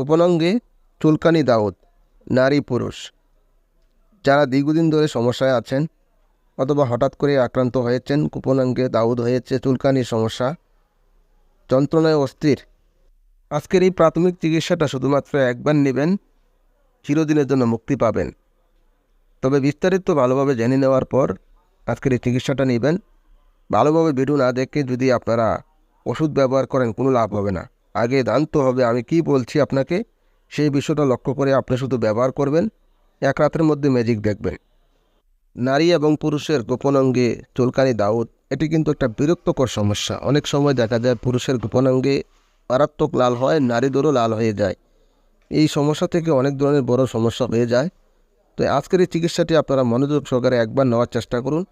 গোপনাঙ্গে চুলকানি দাউদ, নারী পুরুষ। যারা দীর্ঘদিন ধরে সমস্যায় আছেন অথবা হঠাৎ করে আক্রান্ত হয়েছেন গোপনাঙ্গে দাউদ হয়েছে, চুলকানির সমস্যা যন্ত্রণায় অস্থির। আজকের এই প্রাথমিক চিকিৎসাটা শুধুমাত্র একবার নেবেন, চিরদিনের জন্য মুক্তি পাবেন। তবে বিস্তারিত ভালোভাবে জেনে নেওয়ার পর আজকের এই চিকিৎসাটা নেবেন। ভালোভাবে ভিডিও না দেখে যদি আপনারা ওষুধ ব্যবহার করেন, কোনো লাভ হবে না। আগে জানতে হবে আমি কি বলছি আপনাকে। সেই বিষয়টা লক্ষ্য করে আপনি শুধু ব্যবহার করবেন, এক রাতের মধ্যে ম্যাজিক দেখবেন। নারী এবং পুরুষের গোপন অঙ্গে চুলকানি, দাউদ, এটি কিন্তু একটা বিরক্তকর সমস্যা। অনেক সময় দেখা যায় পুরুষের গোপন অঙ্গে মারাত্মক লাল হয়, নারীদেরও লাল হয়ে যায়। এই সমস্যা থেকে অনেক ধরনের বড় সমস্যা হয়ে যায়। তো আজকের এই চিকিৎসাটি আপনারা মনোযোগ সহকারে একবার নেওয়ার চেষ্টা করুন।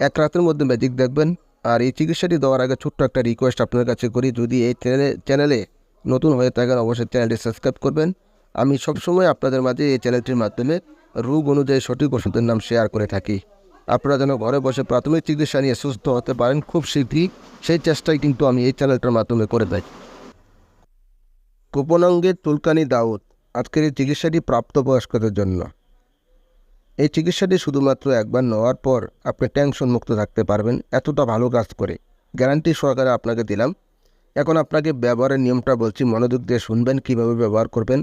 এক রাতের মধ্যে ম্যাজিক দেখবেন। আর এই চিকিৎসাটি দেওয়ার আগে ছোট্ট একটা রিকোয়েস্ট আপনার কাছে করি, যদি এই চ্যানেলে চ্যানেলে নতুন হয়ে থাকেন, অবশ্যই চ্যানেলটি সাবস্ক্রাইব করবেন। আমি সবসময় আপনাদের মাঝে এই চ্যানেলটির মাধ্যমে রোগ অনুযায়ী সঠিক ওষুধের নাম শেয়ার করে থাকি। আপনারা যেন ঘরে বসে প্রাথমিক চিকিৎসা নিয়ে সুস্থ হতে পারেন খুব শীঘ্রই, সেই চেষ্টাই কিন্তু আমি এই চ্যানেলটার মাধ্যমে করে থাকি। গোপনাঙ্গের তুলকানি দাউদ, আজকের এই চিকিৎসাটি প্রাপ্তবয়স্কদের জন্য। এই চিকিৎসাটি শুধুমাত্র একবার নেওয়ার পর আপনি টেনশন মুক্ত থাকতে পারবেন, এতটা ভালো কাজ করে। গ্যারান্টি সহকারে আপনাকে দিলাম। এখন আপনাকে ব্যবহারের নিয়মটা বলছি, মনোযোগ দিয়ে শুনবেন, কীভাবে ব্যবহার করবেন।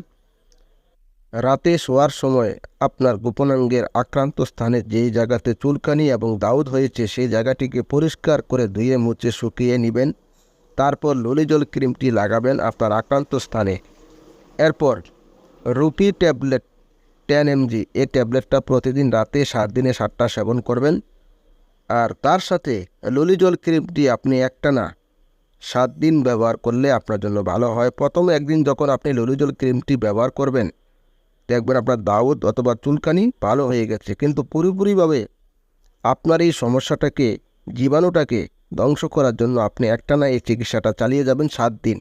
রাতে শোয়ার সময় আপনার গোপনাঙ্গের আক্রান্ত স্থানে যেই জায়গাতে চুলকানি এবং দাউদ হয়েছে, সেই জায়গাটিকে পরিষ্কার করে ধুয়ে মুছে শুকিয়ে নেবেন। তারপর ললিজল ক্রিমটি লাগাবেন আপনার আক্রান্ত স্থানে। এরপর রুপি ট্যাবলেট টেন এমজি এই ট্যাবলেটটা প্রতিদিন রাতে সাত দিনে সাতটা সেবন করবেন। আর তার সাথে ললিজল ক্রিমটি আপনি একটানা সাত দিন ব্যবহার করলে আপনার জন্য ভালো হয়। প্রথমে একদিন যখন আপনি ললিজল ক্রিমটি ব্যবহার করবেন, দেখবেন আপনার দাউদ অথবা চুলকানি ভালো হয়ে গেছে। কিন্তু পুরোপুরিভাবে আপনার এই সমস্যাটাকে, জীবাণুটাকে ধ্বংস করার জন্য আপনি একটানা এই চিকিৎসাটা চালিয়ে যাবেন সাত দিন।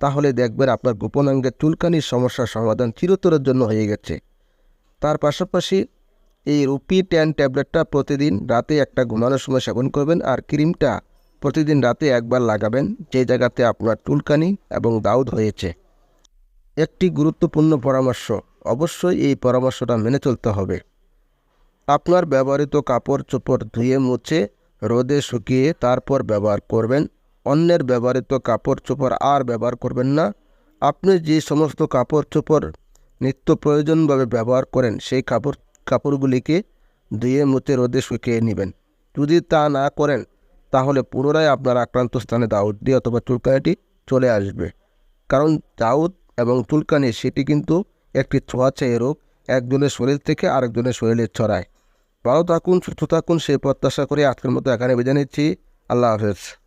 তাহলে দেখবেন আপনার গোপনাঙ্গের চুলকানির সমস্যার সমাধান চিরতরের জন্য হয়ে গেছে। তার পাশাপাশি এই রুপি ট্যান ট্যাবলেটটা প্রতিদিন রাতে একটা ঘুমানোর সময় সেবন করবেন আর ক্রিমটা প্রতিদিন রাতে একবার লাগাবেন, যে জায়গাতে আপনার চুলকানি এবং দাউদ হয়েছে। একটি গুরুত্বপূর্ণ পরামর্শ, অবশ্যই এই পরামর্শটা মেনে চলতে হবে। আপনার ব্যবহৃত কাপড় চোপড় ধুয়ে মুছে, রোদে শুকিয়ে তারপর ব্যবহার করবেন। অন্যের ব্যবহৃত কাপড় চোপড় আর ব্যবহার করবেন না। আপনি যে সমস্ত কাপড় চোপড় নিত্য প্রয়োজনভাবে ব্যবহার করেন, সেই কাপড়, কাপড়গুলিকে ধুয়ে মুছে রোদে শুকিয়ে নেবেন। যদি তা না করেন, তাহলে পুনরায় আপনার আক্রান্ত স্থানে দাউদ দিয়ে অথবা চুলকানিটি চলে আসবে। কারণ দাউদ এবং চুলকানি, সেটি কিন্তু একটি ছোঁয়াছাই রোগ। একজনের শরীর থেকে আরেকজনের শরীরে ছড়ায়। ভালো থাকুন, সুস্থ থাকুন, সেই প্রত্যাশা করে আজকের মতো এখানে বেজে নিচ্ছি। আল্লাহ হাফেজ।